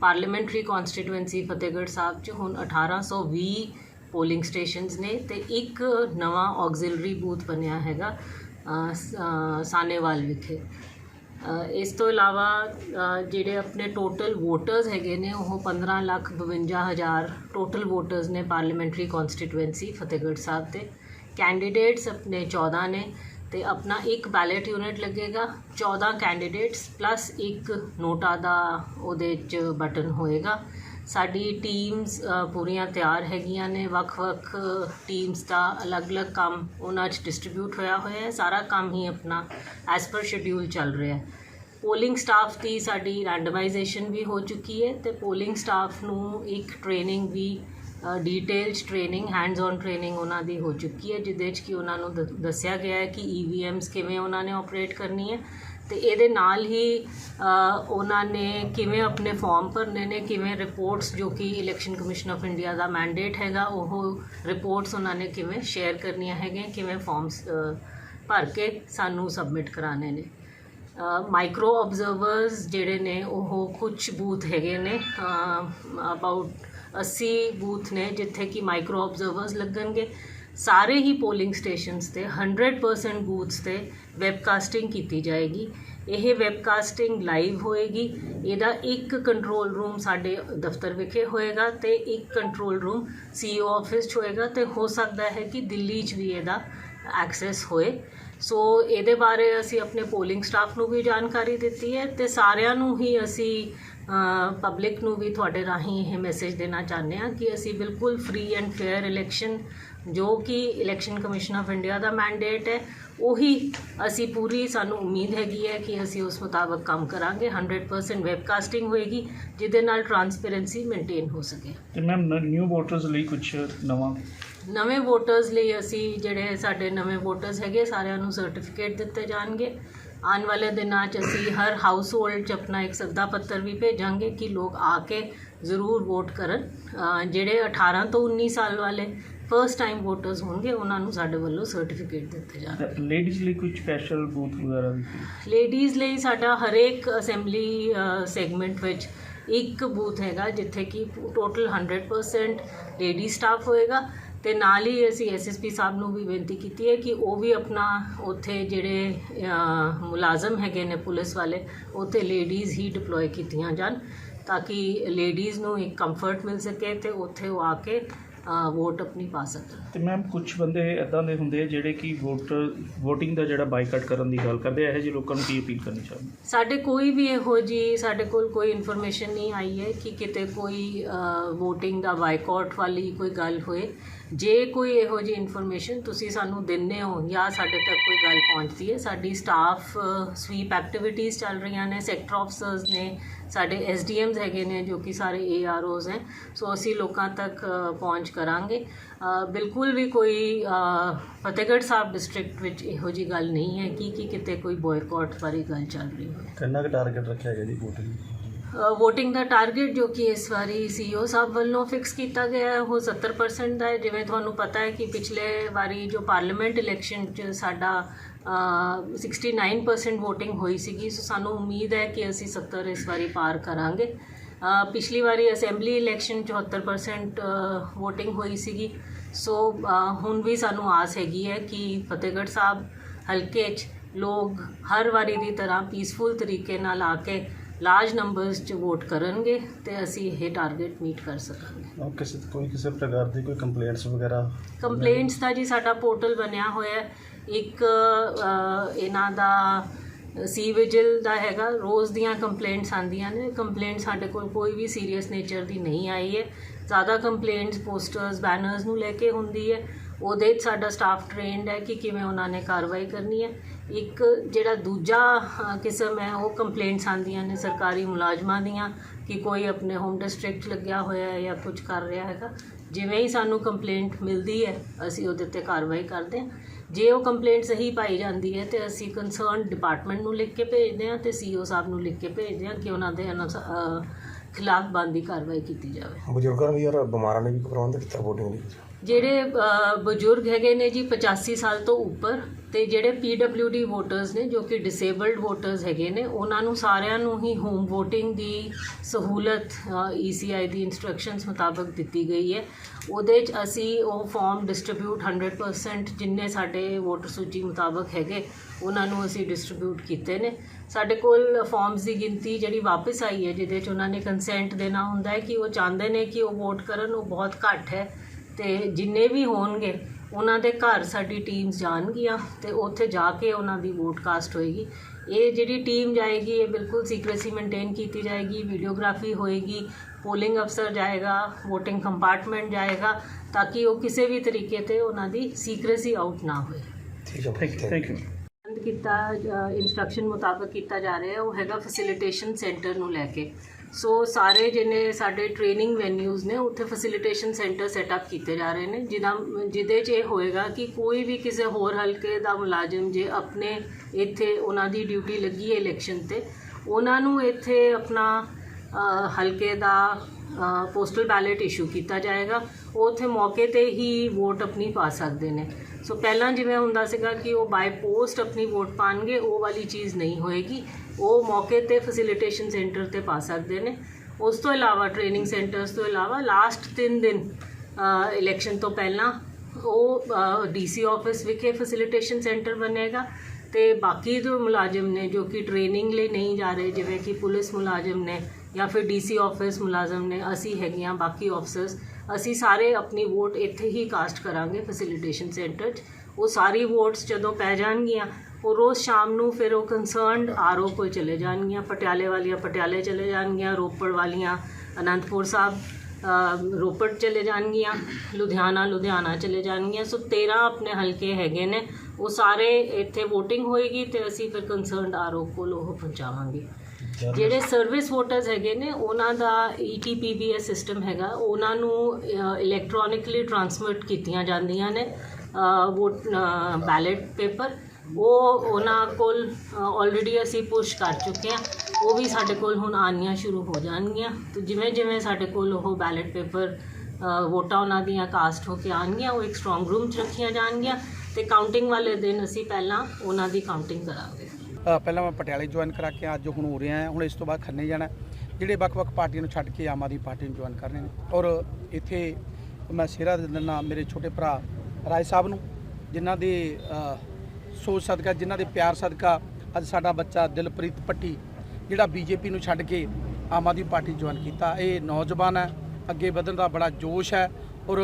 Parliamentary constituency Fatehgarh ਸਾਹਿਬ 'ਚ ਹੁਣ 1820 polling stations ਨੇ ਤੇ ਇੱਕ ਨਵਾਂ ਆਕਸਿਲਰੀ ਬੂਥ ਬਣਿਆ ਹੈਗਾ ਸਾਨੇਵਾਲ ਵਿਖੇ। ਇਸ ਤੋਂ ਇਲਾਵਾ ਜਿਹੜੇ ਆਪਣੇ ਟੋਟਲ ਵੋਟਰਸ ਹੈਗੇ ਨੇ, ਉਹ 15 ਲੱਖ 52 ਹਜ਼ਾਰ ਟੋਟਲ ਵੋਟਰਸ ਨੇ ਪਾਰਲੀਮੈਂਟਰੀ ਕਨਸਟੀਟੂਐਂਸੀ ਫਤਿਹਗੜ੍ਹ ਸਾਹਿਬ ਤੇ। ਕੈਂਡੀਡੇਟਸ ਆਪਣੇ 14 ਨੇ। ਤੇ ਆਪਣਾ ਇੱਕ ਬੈਲਟ ਯੂਨਿਟ ਲੱਗੇਗਾ 14 ਕੈਂਡੀਡੇਟਸ ਪਲੱਸ ਇੱਕ ਨੋਟਾ ਦਾ ਉਹਦੇ 'ਚ ਬਟਨ ਹੋਏਗਾ। ਸਾਡੀ ਟੀਮਸ ਪੂਰੀਆਂ ਤਿਆਰ ਹੈਗੀਆਂ ਨੇ। ਵੱਖ-ਵੱਖ ਟੀਮਸ ਦਾ ਅਲੱਗ-ਅਲੱਗ ਕੰਮ ਉਹਨਾਂ 'ਚ ਡਿਸਟ੍ਰੀਬਿਊਟ ਹੋਇਆ ਹੋਇਆ ਹੈ। ਸਾਰਾ ਕੰਮ ਹੀ ਆਪਣਾ ਐਸ ਪਰ ਸ਼ਡਿਊਲ ਚੱਲ ਰਿਹਾ ਹੈ। ਪੋਲਿੰਗ ਸਟਾਫ ਦੀ ਸਾਡੀ ਰੈਂਡਮਾਈਜੇਸ਼ਨ ਵੀ ਹੋ ਚੁੱਕੀ ਹੈ ਤੇ ਪੋਲਿੰਗ ਸਟਾਫ ਨੂੰ ਇੱਕ training we detailed training hands on training ਉਹਨਾਂ ਦੀ ਹੋ ਚੁੱਕੀ ਹੈ, ਜਿਹਦੇ 'ਚ ਕਿ ਉਹਨਾਂ ਨੂੰ ਦ- ਦੱਸਿਆ ਗਿਆ ਹੈ ਕਿ ਈਵੀਐਮਸ ਕਿਵੇਂ ਉਹਨਾਂ ਨੇ ਆਪਰੇਟ ਕਰਨੀ ਹੈ ਤੇ ਇਹਦੇ ਨਾਲ ਹੀ ਉਹਨਾਂ ਨੇ ਕਿਵੇਂ ਆਪਣੇ ਫਾਰਮ ਭਰਨੇ ਨੇ, ਕਿਵੇਂ ਰਿਪੋਰਟਸ ਜੋ ਕਿ ਇਲੈਕਸ਼ਨ ਕਮਿਸ਼ਨ ਆਫ ਇੰਡੀਆ ਦਾ ਮੈਂਡੇਟ ਹੈਗਾ, ਉਹ ਰਿਪੋਰਟਸ ਉਹਨਾਂ ਨੇ ਕਿਵੇਂ ਸ਼ੇਅਰ ਕਰਨੀਆਂ ਹੈਗੀਆਂ, ਕਿਵੇਂ ਫਾਰਮਸ ਭਰ ਕੇ ਸਾਨੂੰ ਸਬਮਿਟ ਕਰਾਣੇ ਨੇ। ਮਾਈਕਰੋ ਆਬਜ਼ਰਵਰਸ ਜਿਹੜੇ ਨੇ, ਉਹ ਕੁਝ ਬੂਥ ਹੈਗੇ ਨੇ ਅਬਾਊਟ 80 ਬੂਥ ਨੇ ਜਿੱਥੇ ਕਿ ਮਾਈਕਰੋ ਆਬਜ਼ਰਵਰਸ ਲੱਗਣਗੇ, ਸਾਰੇ ਹੀ ਪੋਲਿੰਗ ਸਟੇਸ਼ਨਸ ਤੇ 100% ਬੂਥਸ ਤੇ ਵੈਬਕਾਸਟਿੰਗ ਕੀਤੀ ਜਾਏਗੀ। ਇਹ ਵੈਬਕਾਸਟਿੰਗ ਲਾਈਵ ਹੋਏਗੀ। ਇਹਦਾ ਇੱਕ ਕੰਟਰੋਲ ਰੂਮ ਸਾਡੇ ਦਫ਼ਤਰ ਵਿਖੇ ਹੋਏਗਾ ਤੇ ਇੱਕ ਕੰਟਰੋਲ ਰੂਮ ਸੀਈਓ ਆਫਿਸ 'ਚ ਹੋਏਗਾ ਤੇ ਹੋ ਸਕਦਾ ਹੈ ਕਿ ਦਿੱਲੀ 'ਚ ਵੀ ਇਹਦਾ ਐਕਸੈਸ ਹੋਏ। ਸੋ ਇਹਦੇ ਬਾਰੇ ਅਸੀਂ ਆਪਣੇ ਪੋਲਿੰਗ ਸਟਾਫ ਨੂੰ ਵੀ ਜਾਣਕਾਰੀ ਦਿੱਤੀ ਹੈ ਤੇ ਸਾਰਿਆਂ ਨੂੰ ਹੀ ਅਸੀਂ ਪਬਲਿਕ ਨੂੰ ਵੀ ਤੁਹਾਡੇ ਰਾਹੀਂ ਇਹ ਮੈਸੇਜ ਦੇਣਾ ਚਾਹੁੰਦੇ ਹਾਂ ਕਿ ਅਸੀਂ ਬਿਲਕੁਲ ਫ੍ਰੀ ਐਂਡ ਫੇਅਰ ਇਲੈਕਸ਼ਨ ਜੋ ਕਿ ਇਲੈਕਸ਼ਨ ਕਮਿਸ਼ਨ ਆਫ ਇੰਡੀਆ ਦਾ ਮੈਂਡੇਟ ਹੈ ਉਹੀ ਅਸੀਂ ਪੂਰੀ ਸਾਨੂੰ ਉਮੀਦ ਹੈਗੀ ਹੈ ਕਿ ਅਸੀਂ ਉਸ ਮੁਤਾਬਕ ਕੰਮ ਕਰਾਂਗੇ। 100% ਵੈਬਕਾਸਟਿੰਗ ਹੋਏਗੀ ਜਿਹਦੇ ਨਾਲ ਟਰਾਂਸਪੇਰੈਂਸੀ ਮੇਨਟੇਨ ਹੋ ਸਕੇ। ਤੇ ਮੈਮ ਨਿਊ ਵੋਟਰਸ ਲਈ ਕੁਝ ਨਵਾਂ? ਨਵੇਂ ਵੋਟਰਸ ਲਈ ਅਸੀਂ ਜਿਹੜੇ ਸਾਡੇ ਨਵੇਂ ਵੋਟਰਸ ਹੈਗੇ ਸਾਰਿਆਂ ਨੂੰ ਸਰਟੀਫਿਕੇਟ ਦਿੱਤੇ ਜਾਣਗੇ। ਆਉਣ ਵਾਲੇ ਦਿਨਾਂ 'ਚ ਅਸੀਂ ਹਰ ਹਾਊਸ ਹੋਲਡ 'ਚ ਆਪਣਾ ਇੱਕ ਸੱਦਾ ਪੱਤਰ ਵੀ ਭੇਜਾਂਗੇ ਕਿ ਲੋਕ ਆ ਕੇ ਜ਼ਰੂਰ ਵੋਟ ਕਰਨ। ਜਿਹੜੇ 18 ਤੋਂ 19 ਸਾਲ ਵਾਲੇ ਫਰਸਟ ਟਾਈਮ ਵੋਟਰਸ ਹੋਣਗੇ ਉਹਨਾਂ ਨੂੰ ਸਾਡੇ ਵੱਲੋਂ ਸਰਟੀਫਿਕੇਟ ਦਿੱਤੇ ਜਾਣਗੇ। ਲੇਡੀਜ਼ ਲਈ ਕੁਝ ਸਪੈਸ਼ਲ ਬੂਥ ਵਗੈਰਾ ਵੀ ਲੇਡੀਜ਼ ਲਈ ਸਾਡਾ ਹਰੇਕ ਅਸੈਂਬਲੀ ਸੈਗਮੈਂਟ ਵਿੱਚ ਇੱਕ ਬੂਥ ਹੈਗਾ ਜਿੱਥੇ ਕਿ ਟੋਟਲ 100% ਲੇਡੀ ਸਟਾਫ ਹੋਏਗਾ। ਤੇ ਨਾਲ ਹੀ ਅਸੀਂ ਐਸਐਸਪੀ ਸਾਹਿਬ ਨੂੰ ਵੀ ਬੇਨਤੀ ਕੀਤੀ ਹੈ ਕਿ ਉਹ ਵੀ ਆਪਣਾ ਉੱਥੇ ਜਿਹੜੇ ਮੁਲਾਜ਼ਮ ਹੈਗੇ ਨੇ ਪੁਲਿਸ ਵਾਲੇ ਉੱਥੇ ਲੇਡੀਜ਼ ਹੀ ਡਿਪਲੋਏ ਕੀਤੀਆਂ ਜਾਣ ਤਾਂ ਕਿ ਲੇਡੀਜ਼ ਨੂੰ ਇੱਕ ਕੰਫਰਟ ਮਿਲ ਸਕੇ ਤੇ ਉੱਥੇ ਉਹ ਆ ਕੇ ਵੋਟ ਆਪਣੀ ਪਾ ਸਕਣ। ਤੇ ਮੈਮ ਕੁਝ ਬੰਦੇ ਇਦਾਂ ਦੇ ਹੁੰਦੇ ਆ ਜਿਹੜੇ ਕਿ ਵੋਟਰ VOTING ਦਾ ਜਿਹੜਾ ਬਾਈਕਾਟ ਕਰਨ ਦੀ ਗੱਲ ਕਰਦੇ ਆ ਇਹੋ ਜਿਹੇ ਲੋਕਾਂ ਨੂੰ ਕੀ ਅਪੀਲ ਕਰਨੀ ਚਾਹੁੰਦੇ? ਸਾਡੇ ਕੋਈ ਵੀ ਇਹੋ ਜੀ ਸਾਡੇ ਕੋਲ ਕੋਈ ਇਨਫੋਰਮੇਸ਼ਨ ਨਹੀਂ ਆਈ ਹੈ ਕਿ ਕਿਤੇ ਕੋਈ VOTING ਦਾ ਬਾਈਕਾਟ ਵਾਲੀ ਕੋਈ ਗੱਲ ਹੋਏ। ਜੇ ਕੋਈ ਇਹੋ ਜੀ ਇਨਫੋਰਮੇਸ਼ਨ ਤੁਸੀਂ ਸਾਨੂੰ ਦਿੰਦੇ ਹੋ ਜਾਂ ਸਾਡੇ ਤੱਕ ਕੋਈ ਗੱਲ ਪਹੁੰਚਦੀ ਹੈ, ਸਾਡੀ ਸਟਾਫ ਸਵੀਪ ਐਕਟੀਵਿਟੀਜ਼ ਚੱਲ ਰਹੀਆਂ ਨੇ ਸੈਕਟਰ ਆਫਸਰਸ ਨੇ, ਸਾਡੇ ਐਸਡੀਐਮਸ ਹੈਗੇ ਨੇ ਜੋ ਕਿ ਸਾਰੇ ਏਆਰਓਜ਼ ਹੈ, ਸੋ ਅਸੀਂ ਲੋਕਾਂ ਤੱਕ ਪਹੁੰਚ ਕਰਾਂਗੇ। ਬਿਲਕੁਲ ਵੀ ਕੋਈ ਫਤਿਹਗੜ੍ਹ ਸਾਹਿਬ ਡਿਸਟ੍ਰਿਕਟ ਵਿੱਚ ਇਹੋ ਜੀ ਗੱਲ ਨਹੀਂ ਹੈ ਕਿ ਕਿ ਕਿਤੇ ਕੋਈ ਬੋਇਕਾਟ ਬਾਰੇ ਗੱਲ ਚੱਲ ਰਹੀ ਹੈ ਕਿੰਨਾ ਕੁ ਟਾਰਗੇਟ ਰੱਖਿਆ ਗਿਆ ਜੀ ਵੋਟਿੰਗ ਵੋਟਿੰਗ ਦਾ ਟਾਰਗੇਟ ਜੋ ਕਿ ਇਸ ਵਾਰੀ ਸੀਓ ਸਾਹਿਬ ਵੱਲੋਂ ਫਿਕਸ ਕੀਤਾ ਗਿਆ ਹੈ ਉਹ 70% ਦਾ ਹੈ। ਜਿਵੇਂ ਤੁਹਾਨੂੰ ਪਤਾ ਹੈ ਕਿ ਪਿਛਲੇ ਵਾਰੀ ਜੋ ਪਾਰਲੀਮੈਂਟ ਇਲੈਕਸ਼ਨ 'ਚ ਸਾਡਾ ਅ, 69% VOTING ਹੋਈ ਸੀਗੀ ਸੋ ਸਾਨੂੰ ਉਮੀਦ ਹੈ ਕਿ ਅਸੀਂ 70 ਇਸ ਵਾਰੀ ਪਾਰ ਕਰਾਂਗੇ। ਪਿਛਲੀ ਵਾਰੀ ਅਸੈਂਬਲੀ ਇਲੈਕਸ਼ਨ 74% VOTING ਹੋਈ ਸੀਗੀ। ਸੋ ਹੁਣ ਵੀ ਸਾਨੂੰ ਆਸ ਹੈਗੀ ਹੈ ਕਿ ਫਤਿਹਗੜ੍ਹ ਸਾਹਿਬ ਹਲਕੇ 'ਚ ਲੋਕ ਹਰ ਵਾਰੀ ਦੀ ਤਰ੍ਹਾਂ ਪੀਸਫੁਲ ਤਰੀਕੇ ਨਾਲ ਆ ਕੇ ਲਾਰਜ ਨੰਬਰਸ 'ਚ ਵੋਟ ਕਰਨਗੇ ਤੇ ਅਸੀਂ ਇਹ ਟਾਰਗੇਟ ਮੀਟ ਕਰ ਸਕਾਂਗੇ। ਕਿਸੇ ਕੋਈ ਕਿਸੇ ਪ੍ਰਕਾਰ ਦੀ ਕੋਈ ਕੰਪਲੇਂਟਸ ਵਗੈਰਾ? ਕੰਪਲੇਂਟਸ ਦਾ ਜੀ ਸਾਡਾ ਪੋਰਟਲ ਬਣਿਆ ਹੋਇਆ ਹੈ। ਇੱਕ ਅ, ਇਹਨਾਂ ਦਾ ਸੀ ਵਿਜਿਲ ਦਾ ਹੈਗਾ। ਰੋਜ਼ ਦੀਆਂ ਕੰਪਲੇਂਟਸ ਆਉਂਦੀਆਂ ਨੇ। ਕੰਪਲੇਂਟ ਸਾਡੇ ਕੋਲ ਕੋਈ ਵੀ ਸੀਰੀਅਸ ਨੇਚਰ ਦੀ ਨਹੀਂ ਆਈ ਹੈ। ਜ਼ਿਆਦਾ ਕੰਪਲੇਂਟਸ ਪੋਸਟਰਸ ਬੈਨਰਸ ਨੂੰ ਲੈ ਕੇ ਹੁੰਦੀ ਹੈ। ਉਹਦੇ 'ਚ ਸਾਡਾ ਸਟਾਫ ਟ੍ਰੇਨਡ ਹੈ ਕਿ ਕਿਵੇਂ ਉਹਨਾਂ ਨੇ ਕਾਰਵਾਈ ਕਰਨੀ ਹੈ। ਇੱਕ ਜਿਹੜਾ ਦੂਜਾ ਕਿਸਮ ਹੈ, ਉਹ ਕੰਪਲੇਂਟਸ ਆਉਂਦੀਆਂ ਨੇ ਸਰਕਾਰੀ ਮੁਲਾਜ਼ਮਾਂ ਦੀਆਂ ਕਿ ਕੋਈ ਆਪਣੇ ਹੋਮ ਡਿਸਟ੍ਰਿਕਟ ਲੱਗਿਆ ਹੋਇਆ ਹੈ ਜਾਂ ਕੁਝ ਕਰ ਰਿਹਾ ਹੈਗਾ। ਜਿਵੇਂ ਹੀ ਸਾਨੂੰ ਕੰਪਲੇਂਟ ਮਿਲਦੀ ਹੈ, ਅਸੀਂ ਉਹਦੇ ਉੱਤੇ ਕਾਰਵਾਈ ਕਰਦੇ ਹਾਂ। ਜੇ ਉਹ ਕੰਪਲੇਂਟ ਸਹੀ ਪਾਈ ਜਾਂਦੀ ਹੈ, ਤੇ ਅਸੀਂ ਕੰਸਰਨ ਡਿਪਾਰਟਮੈਂਟ ਨੂੰ ਲਿਖ ਕੇ ਭੇਜਦੇ ਹਾਂ ਤੇ ਸੀਓ ਸਾਹਿਬ ਨੂੰ ਲਿਖ ਕੇ ਭੇਜਦੇ ਹਾਂ ਕਿ ਉਹਨਾਂ ਦੇ ਅਨੁਸਾ- ਖਿਲਾਫ ਬੰਦੀ ਕਾਰਵਾਈ ਕੀਤੀ ਜਾਵੇ। ਬਜ਼ੁਰਗਾਂ ਦੀ ਯਾਰ ਬਿਮਾਰਾਂ ਨੇ ਵੀ ਪ੍ਰਬੰਧ ਕੀਤਾ ਵੋਟਿੰਗ ਲਈ ਜਿਹੜੇ ਅ, ਬਜ਼ੁਰਗ ਹੈਗੇ ਨੇ ਜੀ 85 ਸਾਲ ਤੋਂ ਉੱਪਰ ਤੇ ਜਿਹੜੇ PWD ਵੋਟਰਸ ਨੇ ਜੋ ਕਿ ਡਿਸੇਬਲਡ ਵੋਟਰਸ ਹੈਗੇ ਨੇ ਉਹਨਾਂ ਨੂੰ ਸਾਰਿਆਂ ਨੂੰ ਹੀ ਹੋਮ VOTING ਦੀ ਸਹੂਲਤ ECI ਦੀ ਇਨਸਟਰਕਸ਼ਨਸ ਮੁਤਾਬਕ ਦਿੱਤੀ ਗਈ ਹੈ। ਉਹਦੇ 'ਚ ਅਸੀਂ ਉਹ ਫਾਰਮ ਡਿਸਟ੍ਰੀਬਿਊਟ 100% ਜਿੰਨੇ ਸਾਡੇ ਵੋਟਰ ਸੂਚੀ ਮੁਤਾਬਕ ਹੈਗੇ ਉਹਨਾਂ ਨੂੰ ਅਸੀਂ ਡਿਸਟ੍ਰੀਬਿਊਟ ਕੀਤੇ ਨੇ। ਸਾਡੇ ਕੋਲ ਫਾਰਮਸ ਦੀ ਗਿਣਤੀ ਜਿਹੜੀ ਵਾਪਸ ਆਈ ਹੈ, ਜਿਹਦੇ 'ਚ ਉਹਨਾਂ ਨੇ ਕੰਸੈਂਟ ਦੇਣਾ ਹੁੰਦਾ ਹੈ ਕਿ ਉਹ ਚਾਹੁੰਦੇ ਨੇ ਕਿ ਉਹ ਵੋਟ ਕਰਨ, ਉਹ ਬਹੁਤ ਘੱਟ ਹੈ। ਤੇ ਜਿੰਨੇ ਵੀ ਹੋਣਗੇ, ਉਹਨਾਂ ਦੇ ਘਰ ਸਾਡੀ ਟੀਮਸ ਜਾਣਗੀਆਂ ਤੇ ਉੱਥੇ ਜਾ ਕੇ ਉਹਨਾਂ ਦੀ ਵੋਟ ਕਾਸਟ ਹੋਏਗੀ। ਇਹ ਜਿਹੜੀ ਟੀਮ ਜਾਏਗੀ, ਇਹ ਬਿਲਕੁਲ ਸੀਕ੍ਰੇਸੀ ਮੇਨਟੇਨ ਕੀਤੀ ਜਾਏਗੀ ਵੀਡੀਓਗ੍ਰਾਫੀ ਹੋਏਗੀ ਪੋਲਿੰਗ ਅਫਸਰ ਜਾਏਗਾ, VOTING ਕੰਪਾਰਟਮੈਂਟ ਜਾਏਗਾ, ਤਾਂ ਕਿ ਉਹ ਕਿਸੇ ਵੀ ਤਰੀਕੇ ਤੇ ਉਹਨਾਂ ਦੀ ਸੀਕ੍ਰੇਸੀ ਆਊਟ ਨਾ ਹੋਏ। ਥੈਂਕ ਯੂ ਥੈਂਕ ਯੂ ਬੰਦ ਕੀਤਾ ਇਨਸਟਰਕਸ਼ਨ ਮੁਤਾਬਕ ਕੀਤਾ ਜਾ ਰਿਹਾ ਉਹ ਹੈਗਾ ਫੈਸਿਲਿਟੇਸ਼ਨ ਸੈਂਟਰ ਨੂੰ ਲੈ ਕੇ। ਸੋ ਸਾਰੇ ਜਿਹਨੇ ਸਾਡੇ ਟ੍ਰੇਨਿੰਗ ਵੈਨਿਊਜ਼ ਨੇ, ਉੱਥੇ ਫੈਸਿਲਿਟੇਸ਼ਨ ਸੈਂਟਰ ਸੈਟਅਪ ਕੀਤੇ ਜਾ ਰਹੇ ਨੇ ਜਿਹਦਾ ਜਿਹਦੇ 'ਚ ਇਹ ਹੋਏਗਾ ਕਿ ਕੋਈ ਵੀ ਕਿਸੇ ਹੋਰ ਹਲਕੇ ਦਾ ਮੁਲਾਜ਼ਮ ਜੇ ਆਪਣੇ ਇੱਥੇ ਉਹਨਾਂ ਦੀ ਡਿਊਟੀ ਲੱਗੀ ਹੈ ਇਲੈਕਸ਼ਨ ਤੇ, ਉਹਨਾਂ ਨੂੰ ਇੱਥੇ ਆਪਣਾ ਹਲਕੇ ਦਾ ਪੋਸਟਲ ਬੈਲਟ ਇਸ਼ੂ ਕੀਤਾ ਜਾਏਗਾ। ਉਹ ਉੱਥੇ ਮੌਕੇ ਤੇ ਹੀ ਵੋਟ ਆਪਣੀ ਪਾ ਸਕਦੇ ਨੇ। ਸੋ ਪਹਿਲਾਂ ਜਿਵੇਂ ਹੁੰਦਾ ਸੀਗਾ ਕਿ ਉਹ ਬਾਈ ਪੋਸਟ ਆਪਣੀ ਵੋਟ ਪਾਣਗੇ, ਉਹ ਵਾਲੀ ਚੀਜ਼ ਨਹੀਂ ਹੋਏਗੀ। ਉਹ ਮੌਕੇ ਤੇ ਫੈਸਿਲਿਟੇਸ਼ਨ ਸੈਂਟਰ ਤੇ ਪਾ ਸਕਦੇ ਨੇ। ਉਸ ਤੋਂ ਇਲਾਵਾ ਟ੍ਰੇਨਿੰਗ ਸੈਂਟਰਸ ਤੋਂ ਇਲਾਵਾ ਲਾਸਟ 3 ਦਿਨ ਇਲੈਕਸ਼ਨ ਤੋਂ ਪਹਿਲਾਂ ਉਹ ਡੀਸੀ ਆਫਿਸ ਵਿਖੇ ਫੈਸਿਲਿਟੇਸ਼ਨ ਸੈਂਟਰ ਬਣੇਗਾ। ਤੇ ਬਾਕੀ ਜੋ ਮੁਲਾਜ਼ਮ ਨੇ, ਜੋ ਕਿ ਟ੍ਰੇਨਿੰਗ ਲਈ ਨਹੀਂ ਜਾ ਰਹੇ, ਜਿਵੇਂ ਕਿ ਪੁਲਿਸ ਮੁਲਾਜ਼ਮ ਨੇ ਜਾਂ ਫਿਰ ਡੀਸੀ ਆਫਿਸ ਮੁਲਾਜ਼ਮ ਨੇ, ਅਸੀਂ ਹੈਗੀਆਂ ਬਾਕੀ ਆਫਸਰਸ ਅਸੀਂ ਸਾਰੇ ਆਪਣੀ ਵੋਟ ਇੱਥੇ ਹੀ ਕਾਸਟ ਕਰਾਂਗੇ ਫੈਸਿਲਿਟੇਸ਼ਨ ਸੈਂਟਰ 'ਚ। ਉਹ ਸਾਰੀ ਵੋਟਸ ਜਦੋਂ ਪੈ ਜਾਣਗੀਆਂ, ਉਹ ਰੋਜ਼ ਸ਼ਾਮ ਨੂੰ ਫਿਰ ਉਹ ਕੰਸਰਨਡ ਆਰਓ ਕੋਲ ਚਲੇ ਜਾਣਗੀਆਂ, ਪਟਿਆਲੇ ਵਾਲੀਆਂ ਪਟਿਆਲੇ ਚਲੇ ਜਾਣਗੀਆਂ, ਰੋਪੜ ਵਾਲੀਆਂ ਅਨੰਦਪੁਰ ਸਾਹਿਬ ਰੋਪੜ ਚਲੇ ਜਾਣਗੀਆਂ, ਲੁਧਿਆਣਾ ਲੁਧਿਆਣਾ ਚਲੇ ਜਾਣਗੀਆਂ। ਸੋ 13 ਆਪਣੇ ਹਲਕੇ ਹੈਗੇ ਨੇ, ਉਹ ਸਾਰੇ ਇੱਥੇ VOTING ਹੋਏਗੀ ਤੇ ਅਸੀਂ ਫਿਰ ਕੰਸਰਨਡ ਆਰਓ ਕੋਲ ਉਹ ਪਹੁੰਚਾਵਾਂਗੇ। ਜਿਹੜੇ ਸਰਵਿਸ ਵੋਟਰਸ ਹੈਗੇ ਨੇ, ਉਹਨਾਂ ਦਾ E ETPBS ਸਿਸਟਮ ਹੈਗਾ। ਉਹਨਾਂ ਨੂੰ ਇਲੈਕਟ੍ਰੋਨਿਕਲੀ ਟਰਾਂਸਮਿਟ ਕੀਤੀਆਂ ਜਾਂਦੀਆਂ ਨੇ ਵੋਟ ਬੈਲਟ ਪੇਪਰ ਉਹ ਉਹਨਾਂ ਕੋਲ ਆਲਰੇਡੀ ਅਸੀਂ ਪੁਸ਼ ਕਰ ਚੁੱਕੇ ਹਾਂ। ਉਹ ਵੀ ਸਾਡੇ ਕੋਲ ਹੁਣ ਆਉਣੀਆਂ ਸ਼ੁਰੂ ਹੋ ਜਾਣਗੀਆਂ। ਤੇ ਜਿਵੇਂ ਜਿਵੇਂ ਸਾਡੇ ਕੋਲ ਉਹ ਬੈਲਟ ਪੇਪਰ ਵੋਟਾਂ ਉਹਨਾਂ ਦੀਆਂ ਕਾਸਟ ਹੋ ਕੇ ਆਉਣਗੀਆਂ, ਉਹ ਇੱਕ ਸਟਰੋਂਗ ਰੂਮ 'ਚ ਰੱਖੀਆਂ ਜਾਣਗੀਆਂ। ਤੇ ਕਾਊਂਟਿੰਗ ਵਾਲੇ ਦਿਨ ਅਸੀਂ ਪਹਿਲਾਂ ਉਹਨਾਂ ਦੀ ਕਾਊਂਟਿੰਗ ਕਰਾਂਗੇ। ਪਹਿਲਾਂ ਮੈਂ ਪਟਿਆਲੇ ਜੁਆਇਨ ਕਰਾ ਕੇ ਅੱਜ ਹੁਣ ਹੋ ਰਿਹਾ ਹਾਂ ਹੁਣ ਇਸ ਤੋਂ ਬਾਅਦ ਖੰਨੇ ਜਾਣਾ। ਜਿਹੜੇ ਵੱਖ-ਵੱਖ ਪਾਰਟੀਆਂ ਨੂੰ ਛੱਡ ਕੇ ਆਮ ਆਦਮੀ ਪਾਰਟੀ ਨੂੰ ਜੁਆਇਨ ਕਰਨੇ ਨੇ। ਔਰ ਇੱਥੇ ਮੈਂ ਸਿਹਰਾ ਦਿੰਦਾ ਮੇਰੇ ਛੋਟੇ ਭਰਾ ਰਾਏ ਸਾਹਿਬ ਨੂੰ, ਜਿਨ੍ਹਾਂ ਦੇ ਸੋਚ ਸਦਕਾ, ਜਿਨ੍ਹਾਂ ਦੇ ਪਿਆਰ ਸਦਕਾ ਅੱਜ ਸਾਡਾ ਬੱਚਾ ਦਿਲਪ੍ਰੀਤ ਪੱਟੀ ਜਿਹੜਾ ਬੀਜੇਪੀ ਨੂੰ ਛੱਡ ਕੇ ਆਮ ਆਦਮੀ ਪਾਰਟੀ ਜੁਆਇਨ ਕੀਤਾ। ਇਹ ਨੌਜਵਾਨ ਹੈ, ਅੱਗੇ ਵਧਣ ਦਾ ਬੜਾ ਜੋਸ਼ ਹੈ। ਔਰ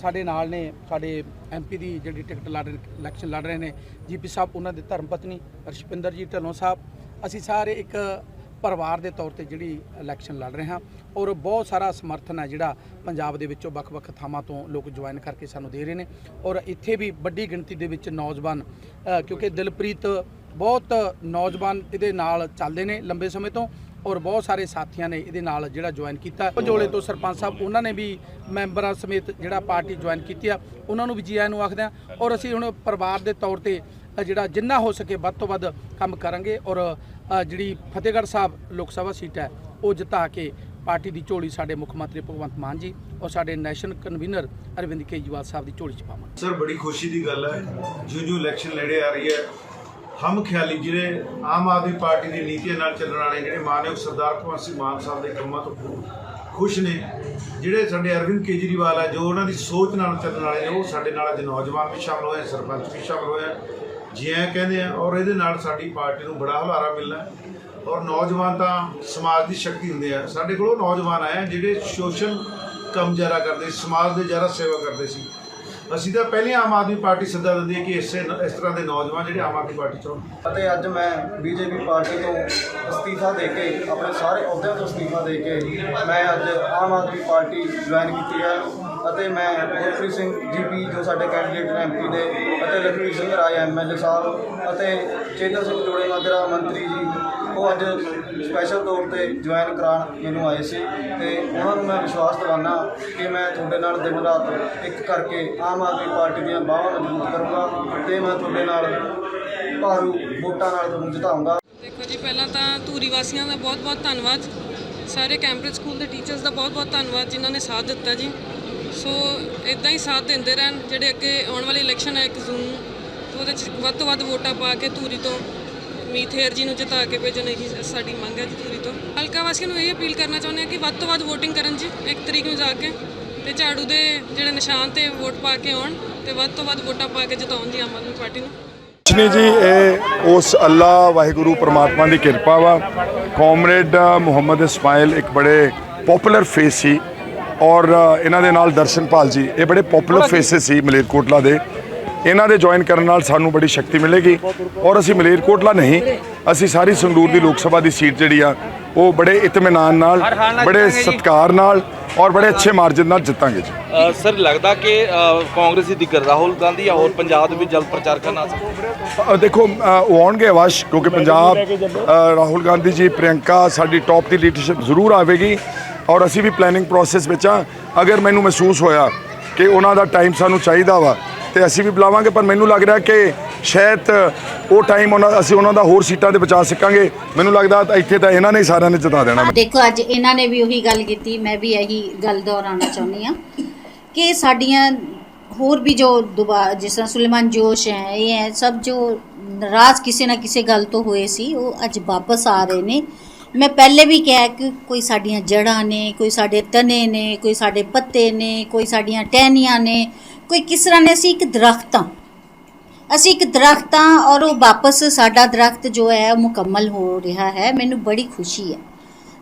ਸਾਡੇ ਨਾਲ ਨੇ, ਸਾਡੇ ਐਮਪੀ ਦੀ ਜਿਹੜੀ ਟਿਕਟ ਲੜ ਇਲੈਕਸ਼ਨ ਲੜ ਰਹੇ ਨੇ ਜੀਪੀ ਸਾਹਿਬ, ਉਹਨਾਂ ਦੇ ਧਰਮ ਪਤਨੀ ਰਸ਼ਪਿੰਦਰ ਜੀ ਢੱਲੋਂ ਸਾਹਿਬ, ਅਸੀਂ ਸਾਰੇ ਇੱਕ ਪਰਿਵਾਰ ਦੇ ਤੌਰ ਤੇ ਜਿਹੜੀ ਇਲੈਕਸ਼ਨ ਲੜ ਰਹੇ ਹਾਂ ਔਰ ਬਹੁਤ ਸਾਰਾ ਸਮਰਥਨ ਹੈ ਜਿਹੜਾ ਪੰਜਾਬ ਦੇ ਵਿੱਚੋਂ ਵੱਖ-ਵੱਖ ਥਾਵਾਂ ਤੋਂ ਲੋਕ ਜੁਆਇਨ ਕਰਕੇ ਸਾਨੂੰ ਦੇ ਰਹੇ ਨੇ ਔਰ ਇੱਥੇ ਵੀ ਵੱਡੀ ਗਿਣਤੀ ਦੇ ਵਿੱਚ ਨੌਜਵਾਨ ਕਿਉਂਕਿ ਦਿਲਪ੍ਰੀਤ ਬਹੁਤ ਨੌਜਵਾਨ ਇਹਦੇ ਨਾਲ ਚੱਲਦੇ ਨੇ ਲੰਬੇ ਸਮੇਂ ਤੋਂ ਔਰ ਬਹੁਤ ਸਾਰੇ ਸਾਥੀਆਂ ਨੇ ਇਹਦੇ ਨਾਲ ਜਿਹੜਾ ਜੁਆਇਨ ਕੀਤਾ। ਪੰਜੋਲੇ ਤੋਂ ਸਰਪੰਚ ਸਾਹਿਬ, ਉਹਨਾਂ ਨੇ ਵੀ ਮੈਂਬਰਾਂ ਸਮੇਤ ਜਿਹੜਾ ਪਾਰਟੀ ਜੁਆਇਨ ਕੀਤੀ ਆ, ਉਹਨਾਂ ਨੂੰ ਵੀ ਜੀ ਆਇਆਂ ਨੂੰ ਆਖਦੇ ਆ ਔਰ ਅਸੀਂ ਹੁਣ ਪਰਿਵਾਰ ਦੇ ਤੌਰ ਤੇ ਜਿਹੜਾ ਜਿੰਨਾ ਹੋ ਸਕੇ ਵੱਧ ਤੋਂ ਵੱਧ ਕੰਮ ਕਰਾਂਗੇ। ਔਰ ਜਿਹੜੀ ਫਤਿਹਗੜ੍ਹ ਸਾਹਿਬ ਲੋਕ ਸਭਾ ਸੀਟ ਹੈ, ਉਹ ਜਿਤਾ ਕੇ ਪਾਰਟੀ ਦੀ ਝੋਲੀ ਸਾਡੇ ਮੁੱਖ ਮੰਤਰੀ ਭਗਵੰਤ ਮਾਨ ਜੀ ਔਰ ਸਾਡੇ ਨੈਸ਼ਨਲ ਕਨਵੀਨਰ ਅਰਵਿੰਦ ਕੇਜਰੀਵਾਲ ਸਾਹਿਬ ਦੀ ਝੋਲੀ ਚ ਪਾਵਾਂਗੇ। ਸਰ, ਬੜੀ ਖੁਸ਼ੀ ਦੀ ਗੱਲ ਹੈ ਜਿਉਂ ਜਿਉਂ ਇਲੈਕਸ਼ਨ ਨੇੜੇ ਆ ਰਹੀ ਹੈ, ਹਮ ਖਿਆਲੀ ਜਿਹੜੇ ਆਮ ਆਦਮੀ ਪਾਰਟੀ ਦੀ ਨੀਤੀਆਂ ਨਾਲ ਚੱਲਣ ਵਾਲੇ ਜਿਹੜੇ ਮਾਨਯੋਗ ਸਰਦਾਰ ਭਗਵੰਤ ਸਿੰਘ ਮਾਨ ਸਾਹਿਬ ਦੇ ਕੰਮਾਂ ਤੋਂ ਖੁਸ਼ ਨੇ। ਜਿਹੜੇ ਸਾਡੇ ਅਰਵਿੰਦ ਕੇਜਰੀਵਾਲ ਹੈ ਜੋ ਉਹਨਾਂ ਦੀ ਸੋਚ ਨਾਲ ਚੱਲਣ ਵਾਲੇ ਨੇ, ਉਹ ਸਾਡੇ ਨਾਲ ਅੱਜ ਨੌਜਵਾਨ ਵੀ ਸ਼ਾਮਲ ਹੋਏ, ਸਰਪੰਚ ਵੀ ਸ਼ਾਮਲ ਹੋਇਆ ਜੀ ਐਂ ਕਹਿੰਦੇ ਆ, ਔਰ ਇਹਦੇ ਨਾਲ ਸਾਡੀ ਪਾਰਟੀ ਨੂੰ ਬੜਾ ਹੁਲਾਰਾ ਮਿਲਣਾ। ਔਰ ਨੌਜਵਾਨ ਤਾਂ ਸਮਾਜ ਦੀ ਸ਼ਕਤੀ ਹੁੰਦੇ ਆ। ਸਾਡੇ ਕੋਲ ਨੌਜਵਾਨ ਆਏ ਆ ਜਿਹੜੇ ਸੋਸ਼ਲ ਕੰਮ ਜ਼ਿਆਦਾ ਕਰਦੇ, ਸਮਾਜ ਦੇ ਜ਼ਿਆਦਾ ਸੇਵਾ ਕਰਦੇ ਸੀ। ਅਸੀਂ ਤਾਂ ਪਹਿਲੇ ਆਮ ਆਦਮੀ ਪਾਰਟੀ ਸੱਦਾ ਦਿੰਦੀ ਹੈ ਕਿ ਇਸੇ ਇਸ ਤਰ੍ਹਾਂ ਦੇ ਨੌਜਵਾਨ ਜਿਹੜੇ ਆਮ ਆਦਮੀ ਪਾਰਟੀ ਚੋਂ ਅਤੇ ਅੱਜ ਮੈਂ ਬੀਜੇਪੀ ਪਾਰਟੀ ਤੋਂ ਅਸਤੀਫਾ ਦੇ ਕੇ, ਆਪਣੇ ਸਾਰੇ ਅਹੁਦਿਆਂ ਤੋਂ ਅਸਤੀਫਾ ਦੇ ਕੇ ਮੈਂ ਅੱਜ ਆਮ ਆਦਮੀ ਪਾਰਟੀ ਜੁਆਇਨ ਕੀਤੀ ਹੈ ਅਤੇ ਮੈਂ ਗੁਰਪ੍ਰੀਤ ਸਿੰਘ ਜੀਪੀ ਜੋ ਸਾਡੇ ਕੈਂਡੀਡੇਟ ਨੇ ਐਮਪੀ ਦੇ, ਅਤੇ ਲਖਵੀਰ ਸਿੰਘ ਰਾਏ ਐਮਐਲਏ ਸਾਹਿਬ ਅਤੇ ਚੇਤਨ ਸਿੰਘ ਜੋੜੇ, ਮਾਜਰਾ ਮੰਤਰੀ ਜੀ ਉਹ ਅੱਜ ਸਪੈਸ਼ਲ ਤੌਰ ਤੇ ਜੁਆਇਨ ਕਰਾਉਣ ਮੈਨੂੰ ਆਏ ਸੀ ਤੇ ਉਹਨਾਂ ਨੂੰ ਮੈਂ ਵਿਸ਼ਵਾਸ ਦਿਵਾਉਣਾ ਕਿ ਮੈਂ ਤੁਹਾਡੇ ਨਾਲ ਦਿਨ ਰਾਤ ਇੱਕ ਕਰਕੇ ਆਮ ਆਦਮੀ ਪਾਰਟੀ ਦੀਆਂ ਬਾਹਾਂ ਮਜ਼ਬੂਤ ਕਰੂੰਗਾ ਤੇ ਮੈਂ ਤੁਹਾਡੇ ਨਾਲ ਭਾਰੂ ਵੋਟਾਂ ਨਾਲ ਤੁਹਾਨੂੰ ਜਿਤਾਉਂਗਾ। ਦੇਖੋ ਜੀ, ਪਹਿਲਾਂ ਤਾਂ ਧੂਰੀ ਵਾਸੀਆਂ ਦਾ ਬਹੁਤ-ਬਹੁਤ ਧੰਨਵਾਦ। ਸਾਰੇ ਕੈਂਬਰਿਜ ਸਕੂਲ ਦੇ ਟੀਚਰਸ ਦਾ ਬਹੁਤ-ਬਹੁਤ ਧੰਨਵਾਦ ਜਿਨ੍ਹਾਂ ਨੇ ਸਾਥ ਦਿੱਤਾ ਜੀ। ਸੋ ਇਦਾਂ ਹੀ ਸਾਥ ਦਿੰਦੇ ਰਹਿਣ ਜਿਹੜੇ ਅੱਗੇ ਆਉਣ ਵਾਲੀ ਇਲੈਕਸ਼ਨ ਹੈ 1 ਜੂਨ ਨੂੰ। ਉਹਦੇ 'ਚ ਵੱਧ ਤੋਂ ਵੱਧ ਵੋਟਾਂ ਪਾ ਕੇ ਧੂਰੀ ਤੋਂ ਮੀਥੇਰ ਜੀ ਨੂੰ ਜਿਤਾ ਕੇ ਭੇਜਣ ਇਹੀ ਸਾਡੀ ਮੰਗ ਹੈ ਜੀ ਤੋਂ। ਹਲਕਾ ਵਾਸੀਆਂ ਨੂੰ ਇਹ ਅਪੀਲ ਕਰਨਾ ਚਾਹੁੰਦੇ ਹਾਂ ਕਿ ਵੱਧ ਤੋਂ ਵੱਧ VOTING ਕਰਨ ਜੀ 1 ਤਰੀਕ ਨੂੰ ਜਾ ਕੇ। ਤੇ ਝਾੜੂ ਦੇ ਜਿਹੜੇ ਨਿਸ਼ਾਨ ਤੇ ਵੋਟ ਪਾ ਕੇ ਆਉਣ ਤੇ ਵੱਧ ਤੋਂ ਵੱਧ ਵੋਟਾਂ ਪਾ ਕੇ ਜਿਤਾਉਣ ਜੀ ਆਮ ਆਦਮੀ ਪਾਰਟੀ ਨੂੰ। ਨਹੀਂ ਜੀ ਇਹ ਉਸ ਅੱਲਾ ਵਾਹਿਗੁਰੂ ਪ੍ਰਮਾਤਮਾ ਦੀ ਕਿਰਪਾ ਵਾ। ਕਾਮਰੇਡ ਮੁਹੰਮਦ ਇਸਮਾਇਲ ਇੱਕ ਬੜੇ ਪਪੂਲਰ ਫੇਸ ਸੀ। ਔਰ ਇਹਨਾਂ ਦੇ ਨਾਲ ਦਰਸ਼ਨਪਾਲ ਜੀ ਇਹ ਬੜੇ ਪਪੂਲਰ ਫੇਸਿਸ ਸੀ ਮਲੇਰਕੋਟਲਾ ਦੇ। ਇਹਨਾਂ ਦੇ ਜੁਆਇਨ ਕਰਨ ਨਾਲ ਸਾਨੂੰ ਬੜੀ ਸ਼ਕਤੀ ਮਿਲੇਗੀ। ਔਰ ਅਸੀਂ ਮਲੇਰਕੋਟਲਾ ਨਹੀਂ ਅਸੀਂ ਸਾਰੀ ਸੰਗਰੂਰ ਦੀ ਲੋਕ ਸਭਾ ਦੀ ਸੀਟ ਜਿਹੜੀ ਆ ਉਹ ਬੜੇ ਇਤਮਿਨਾਨ ਨਾਲ ਬੜੇ ਸਤਿਕਾਰ ਨਾਲ ਔਰ ਬੜੇ ਅੱਛੇ ਮਾਰਜਨ ਨਾਲ ਜਿੱਤਾਂਗੇ ਜੀ। ਸਰ ਲੱਗਦਾ ਕਿ ਕਾਂਗਰਸੀ ਦਿੱਗਰ ਰਾਹੁਲ ਗਾਂਧੀ ਜਾਂ ਹੋਰ ਪੰਜਾਬ ਦੇ ਵਿੱਚ ਜਲਦ ਪ੍ਰਚਾਰ ਕਰਨ ਆ ਸਕਦੇ ਅ, ਦੇਖੋ ਉਹ ਆਉਣਗੇ ਅਵਸ਼ ਕਿਉਂਕਿ ਪੰਜਾਬ ਰਾਹੁਲ ਗਾਂਧੀ ਜੀ ਪ੍ਰਿਯੰਕਾ ਸਾਡੀ ਟੌਪ ਦੀ ਲੀਡਰਸ਼ਿਪ ਜ਼ਰੂਰ ਆਵੇਗੀ। ਔਰ ਅਸੀਂ ਵੀ ਪਲੈਨਿੰਗ ਪ੍ਰੋਸੈਸ ਵਿੱਚ ਆ ਅਗਰ ਮੈਨੂੰ ਮਹਿਸੂਸ ਹੋਇਆ ਕਿ ਉਹਨਾਂ ਦਾ ਟਾਈਮ ਸਾਨੂੰ ਚਾਹੀਦਾ ਵਾ ਤੇ ਅਸੀਂ ਵੀ ਬੁਲਾਵਾਂਗੇ, ਪਰ ਮੈਨੂੰ ਲੱਗ ਰਿਹਾ ਕਿ ਸ਼ਾਇਦ ਉਹ ਟਾਈਮ ਉਹਨਾਂ ਅਸੀਂ ਉਹਨਾਂ ਦਾ ਹੋਰ ਸੀਟਾਂ ਤੇ ਬਚਾ ਸਕਾਂਗੇ। ਮੈਨੂੰ ਲੱਗਦਾ ਇੱਥੇ ਤਾਂ ਇਹਨਾਂ ਨੇ ਸਾਰਿਆਂ ਨੇ ਜਿਤਾ ਦੇਣਾ। ਦੇਖੋ, ਅੱਜ ਇਹਨਾਂ ਨੇ ਵੀ ਉਹੀ ਗੱਲ ਕੀਤੀ। ਮੈਂ ਵੀ ਇਹੀ ਗੱਲ ਦੁਹਰਾਉਣਾ ਚਾਹੁੰਦੀ ਆ ਕਿ ਸਾਡੀਆਂ ਹੋਰ ਵੀ ਜੋ ਦੁਬਾਰਾ ਜਿਸ ਤਰ੍ਹਾਂ ਸੁਲੇਮਾਨ ਜੋਸ਼ ਹੈ, ਇਹ ਹੈ, ਸਭ ਜੋ ਨਾਰਾਜ਼ ਕਿਸੇ ਨਾ ਕਿਸੇ ਗੱਲ ਤੋਂ ਹੋਏ ਸੀ, ਉਹ ਅੱਜ ਵਾਪਸ ਆ ਰਹੇ ਨੇ। ਮੈਂ ਪਹਿਲੇ ਵੀ ਕਿਹਾ ਕਿ ਕੋਈ ਸਾਡੀਆਂ ਜੜ੍ਹਾਂ ਨੇ, ਕੋਈ ਸਾਡੇ ਤਣੇ ਨੇ, ਕੋਈ ਸਾਡੇ ਪੱਤੇ ਨੇ, ਕੋਈ ਸਾਡੀਆਂ ਟਹਿਨੀਆਂ ਨੇ ਕੋਈ ਕਿਸ ਤਰ੍ਹਾਂ ਨੇ, ਅਸੀਂ ਇੱਕ ਦਰਖਤ ਹਾਂ। ਅਸੀਂ ਇੱਕ ਦਰਖਤ ਹਾਂ ਔਰ ਉਹ ਵਾਪਸ ਸਾਡਾ ਦਰਖਤ ਜੋ ਹੈ, ਉਹ ਮੁਕੰਮਲ ਹੋ ਰਿਹਾ ਹੈ। ਮੈਨੂੰ ਬੜੀ ਖੁਸ਼ੀ ਹੈ।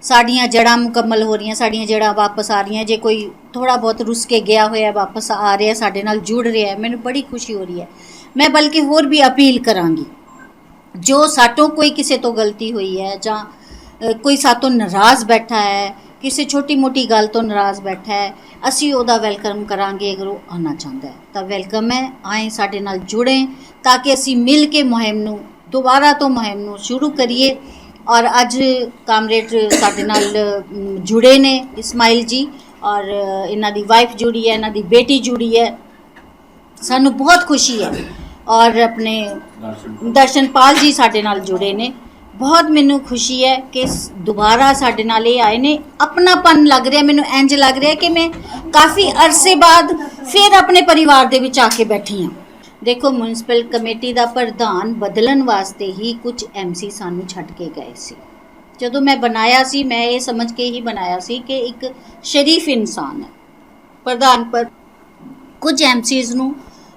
ਸਾਡੀਆਂ ਜੜ੍ਹਾਂ ਮੁਕੰਮਲ ਹੋ ਰਹੀਆਂ, ਸਾਡੀਆਂ ਜੜ੍ਹਾਂ ਵਾਪਸ ਆ ਰਹੀਆਂ। ਜੇ ਕੋਈ ਥੋੜਾ ਬਹੁਤ ਰੁੱਸ ਕੇ ਗਿਆ ਹੋਇਆ, ਵਾਪਸ ਆ ਰਿਹਾ, ਸਾਡੇ ਨਾਲ ਜੁੜ ਰਿਹਾ ਮੈਨੂੰ ਬੜੀ ਖੁਸ਼ੀ ਹੋ ਰਹੀ ਹੈ। ਮੈਂ ਬਲਕਿ ਹੋਰ ਵੀ ਅਪੀਲ ਕਰਾਂਗੀ। ਜੋ ਸਾਤੋਂ ਕੋਈ ਕਿਸੇ ਤੋਂ ਗਲਤੀ ਹੋਈ ਹੈ ਜਾਂ ਕੋਈ ਸਾਤੋਂ ਨਾਰਾਜ਼ ਬੈਠਾ ਹੈ ਕਿਸੇ ਛੋਟੀ ਮੋਟੀ ਗੱਲ ਤੋਂ ਨਾਰਾਜ਼ ਬੈਠਾ ਹੈ, ਅਸੀਂ ਉਹਦਾ ਵੈਲਕਮ ਕਰਾਂਗੇ, ਅਗਰ ਉਹ ਆਉਣਾ ਚਾਹੁੰਦਾ ਹੈ। ਤਾਂ ਵੈਲਕਮ ਹੈ, ਆਏ ਸਾਡੇ ਨਾਲ ਜੁੜੇ, ਤਾਂ ਕਿ ਅਸੀਂ ਮਿਲ ਕੇ ਮੁਹਿੰਮ ਨੂੰ, ਦੁਬਾਰਾ ਤੋਂ ਮੁਹਿੰਮ ਨੂੰ ਸ਼ੁਰੂ ਕਰੀਏ। ਔਰ ਅੱਜ ਕਾਮਰੇਡ ਸਾਡੇ ਨਾਲ ਜੁੜੇ ਨੇ ਇਸਮਾਈਲ ਜੀ, ਔਰ ਇਹਨਾਂ ਦੀ ਵਾਈਫ ਜੁੜੀ ਹੈ, ਇਹਨਾਂ ਦੀ ਬੇਟੀ ਜੁੜੀ ਹੈ। ਸਾਨੂੰ ਬਹੁਤ ਖੁਸ਼ੀ ਹੈ। ਔਰ ਆਪਣੇ ਦਰਸ਼ਨਪਾਲ ਜੀ ਸਾਡੇ ਨਾਲ ਜੁੜੇ ਨੇ। ਬਹੁਤ ਮੈਨੂੰ ਖੁਸ਼ੀ ਹੈ ਕਿ ਦੁਬਾਰਾ ਸਾਡੇ ਨਾਲ ਇਹ ਆਏ ਨੇ। ਆਪਣਾਪਨ ਲੱਗ ਰਿਹਾ, ਮੈਨੂੰ ਇੰਜ ਲੱਗ ਰਿਹਾ ਕਿ ਮੈਂ ਕਾਫੀ ਅਰਸੇ ਬਾਅਦ ਫਿਰ ਆਪਣੇ ਪਰਿਵਾਰ ਦੇ ਵਿੱਚ ਆ ਕੇ ਬੈਠੀ ਹਾਂ। ਦੇਖੋ ਮਿਊਨਿਸਪਲ ਕਮੇਟੀ ਦਾ ਪ੍ਰਧਾਨ ਬਦਲਣ ਵਾਸਤੇ ਹੀ ਕੁਝ ਐਮਸੀ ਸਾਨੂੰ ਛੱਡ ਕੇ ਗਏ ਸੀ। ਜਦੋਂ ਮੈਂ ਬਣਾਇਆ ਸੀ, ਮੈਂ ਇਹ ਸਮਝ ਕੇ ਹੀ ਬਣਾਇਆ ਸੀ ਕਿ ਇੱਕ ਸ਼ਰੀਫ ਇਨਸਾਨ ਹੈ। ਪ੍ਰਧਾਨ ਪਰ ਕੁਝ ਐਮਸੀਜ਼ ਨੂੰ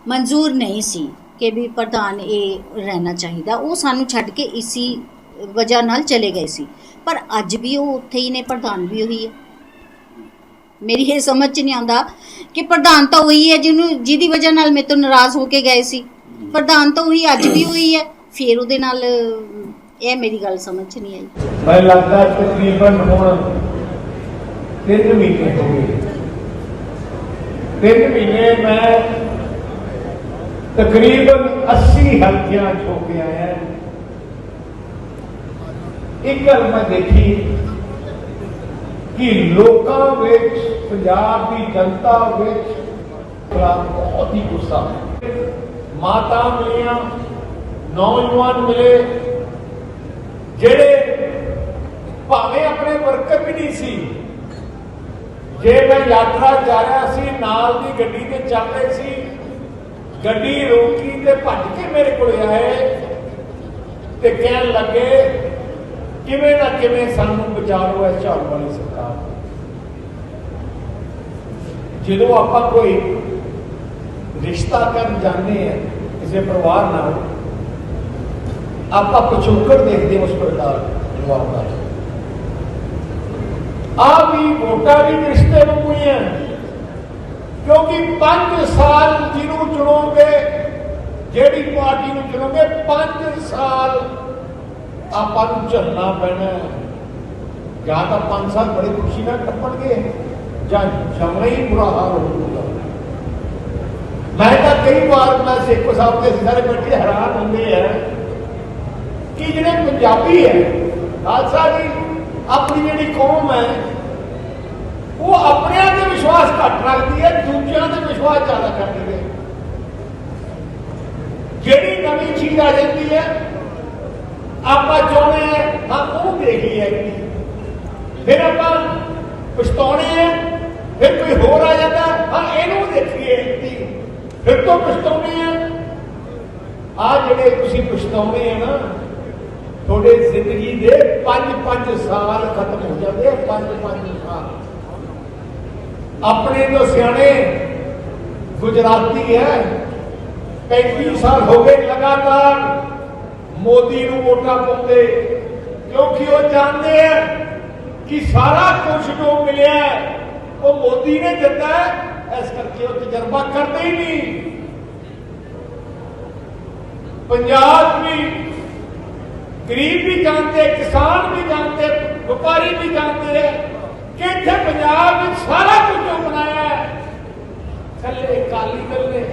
ਮਨਜ਼ੂਰ ਨਹੀਂ ਸੀ ਕਿ ਵੀ ਪ੍ਰਧਾਨ ਇਹ ਰਹਿਣਾ ਚਾਹੀਦਾ। ਉਹ ਸਾਨੂੰ ਛੱਡ ਕੇ ਇਸੀ ਵਜ੍ਹਾ ਨਾਲ ਚਲੇ ਗਏ ਸੀ। ਪਰ ਅੱਜ ਵੀ ਉਹ ਉੱਥੇ ਹੀ ਨੇ, ਪ੍ਰਧਾਨ ਵੀ ਉਹੀ ਹੈ। ਮੇਰੀ ਇਹ ਸਮਝ ਚ ਨਹੀਂ ਆਉਂਦਾ ਕਿ ਪ੍ਰਧਾਨ ਤਾਂ ਉਹੀ ਹੈ ਜਿਹਨੂੰ, ਜਿਹਦੀ ਵਜ੍ਹਾ ਨਾਲ ਮੇਰੇ ਤੋਂ ਨਾਰਾਜ਼ ਹੋ ਕੇ ਗਏ ਸੀ। ਪ੍ਰਧਾਨ ਤਾਂ ਉਹੀ ਅੱਜ ਵੀ ਉਹੀ ਹੈ। ਫਿਰ ਉਹਦੇ ਨਾਲ, ਇਹ ਮੇਰੀ ਗੱਲ ਸਮਝ ਚ ਨਹੀਂ ਆਈ। ਮੈਨੂੰ ਲੱਗਦਾ ਤਕਰੀਬਨ ਹੁਣ ਤਿੰਨ ਮਹੀਨੇ ਹੋ ਗਏ। ਤਿੰਨ ਮਹੀਨੇ ਮੈਂ ਤਕਰੀਬਨ 80 ਹਲਕਿਆਂ ਚ ਹੋ ਕੇ ਆਇਆ। ਇੱਕ ਗੱਲ ਮੈਂ ਦੇਖੀ ਕਿ ਲੋਕਾਂ ਵਿੱਚ, ਪੰਜਾਬ ਦੀ ਜਨਤਾ ਵਿੱਚ ਬਹੁਤ ਹੀ ਗੁੱਸਾ ਮਾਤਾ ਮਿਲੀਆਂ, ਨੌਜਵਾਨ ਮਿਲੇ, ਜਿਹੜੇ ਭਾਵੇਂ ਆਪਣੇ ਵਰਕਰ ਵੀ ਨਹੀਂ ਸੀ, ਜੇ ਮੈਂ ਯਾਤਰਾ ਜਾ ਰਿਹਾ ਸੀ, ਨਾਲ ਦੀ ਗੱਡੀ ਤੇ ਚੱਲ ਰਹੇ ਸੀ, ਗੱਡੀ ਰੋਕੀ ਤੇ ਭੱਜ ਕੇ ਮੇਰੇ ਕੋਲ ਆਏ ਤੇ ਕਹਿਣ ਲੱਗੇ ਕਿਵੇਂ ਨਾ ਕਿਵੇਂ ਸਾਨੂੰ ਬਚਾ ਲਓ ਇਸ ਝਾੜੂ ਵਾਲੀ ਸਰਕਾਰ ਤੋਂ। ਜਦੋਂ ਆਪਾਂ ਕੋਈ ਰਿਸ਼ਤਾ ਕਰਨ ਜਾਂਦੇ ਆ ਕਿਸੇ ਪਰਿਵਾਰ ਨਾਲ, ਆਪਾਂ ਪਿਛੋਕੜ ਦੇਖਦੇ ਹਾਂ ਉਸ ਪ੍ਰਕਾਰ ਜਵਾਬ ਦਾ ਆ ਵੀ ਵੋਟਾਂ ਵੀ ਰਿਸ਼ਤੇ ਵਾਂਗੂ ਹੀ ਹੈ ਕਿਉਂਕਿ 5 ਸਾਲ ਜਿਹਨੂੰ ਚੁਣੋਗੇ, ਜਿਹੜੀ ਪਾਰਟੀ ਨੂੰ ਚੁਣੋਗੇ 5 ਸਾਲ ਆਪਾਂ ਨੂੰ ਝੱਲਣਾ ਪੈਣਾ ਹੈ। ਜਾਂ ਤਾਂ 5 ਸਾਲ ਬੜੀ ਖੁਸ਼ੀ ਨਾਲ ਟੱਪਣਗੇ, ਜਾਂ ਜਮਣਾ ਹੀ ਬੁਰਾ ਹਾਲ ਹੋਊਗਾ ਮੈਂ ਤਾਂ ਕਈ ਵਾਰ ਮੈਂ ਸੇਖੋ ਸਾਹਿਬ ਦੇ ਅਸੀਂ ਸਾਰੇ ਬੈਠੇ ਹੈਰਾਨ ਹੁੰਦੇ ਆ ਕਿ ਜਿਹੜੇ ਪੰਜਾਬੀ ਹੈ, ਖਾਲਸਾ ਜੀ, ਆਪਣੀ ਜਿਹੜੀ ਕੌਮ ਹੈ, ਉਹ ਆਪਣਿਆਂ ਤੇ ਵਿਸ਼ਵਾਸ ਘੱਟ ਰੱਖਦੀ ਹੈ, ਦੂਜਿਆਂ ਤੇ ਵਿਸ਼ਵਾਸ ਜ਼ਿਆਦਾ ਕਰਦੀ ਹੈ ਜਿਹੜੀ ਨਵੀਂ ਚੀਜ਼ ਆ ਜਾਂਦੀ ਹੈ ਆਪਾਂ ਚਾਹੁੰਦੇ ਹਾਂ ਹਾਂ, ਉਹ ਦੇਖ ਲਈ ਹੈ ਫਿਰ ਆਪਾਂ ਪਛਤਾਉਣੇ ਆ ਫਿਰ ਕੋਈ ਹੋਰ ਆ ਜਾਂਦਾ, ਹਾਂ, ਇਹਨੂੰ ਦੇਖੀਏ। ਜੀ ਫਿਰ ਤੋਂ ਪਛਤਾਉਣੇ ਆ ਆ ਜਿਹੜੇ ਤੁਸੀਂ ਪਛਤਾਉਣੇ ਆ ਨਾ, ਤੁਹਾਡੇ ਜ਼ਿੰਦਗੀ ਦੇ 5-5 ਸਾਲ ਖਤਮ ਹੋ ਜਾਂਦੇ ਆ 5-5 ਸਾਲ। ਆਪਣੇ ਤੋਂ ਸਿਆਣੇ ਗੁਜਰਾਤੀ ਹੈ 35 ਸਾਲ ਹੋ ਗਏ ਲਗਾਤਾਰ। ਮੋਦੀ ਨੂੰ ਵੋਟਾਂ ਪਾਉਂਦੇ, ਕਿਉਂਕਿ ਉਹ ਜਾਣਦੇ ਆ ਕਿ ਸਾਰਾ ਕੁਝ ਜੋ ਮਿਲਿਆ, ਉਹ ਮੋਦੀ ਨੇ ਦਿੱਤਾ ਇਸ ਕਰਕੇ ਉਹ ਤਜਰਬਾ ਕਰਦੇ ਹੀ ਨਹੀਂ। ਪੰਜਾਬ ਵੀ ਗਰੀਬ ਵੀ ਜਾਣਦੇ, ਕਿਸਾਨ ਵੀ ਜਾਣਦੇ, ਵਪਾਰੀ ਵੀ ਜਾਣਦੇ ਹੈ ਕਿ ਇੱਥੇ ਪੰਜਾਬ ਵਿੱਚ ਸਾਰਾ ਕੁਝ ਜੋ ਬਣਾਇਆ ਹੈ। ਥੱਲੇ ਅਕਾਲੀ ਦਲ ਨੇ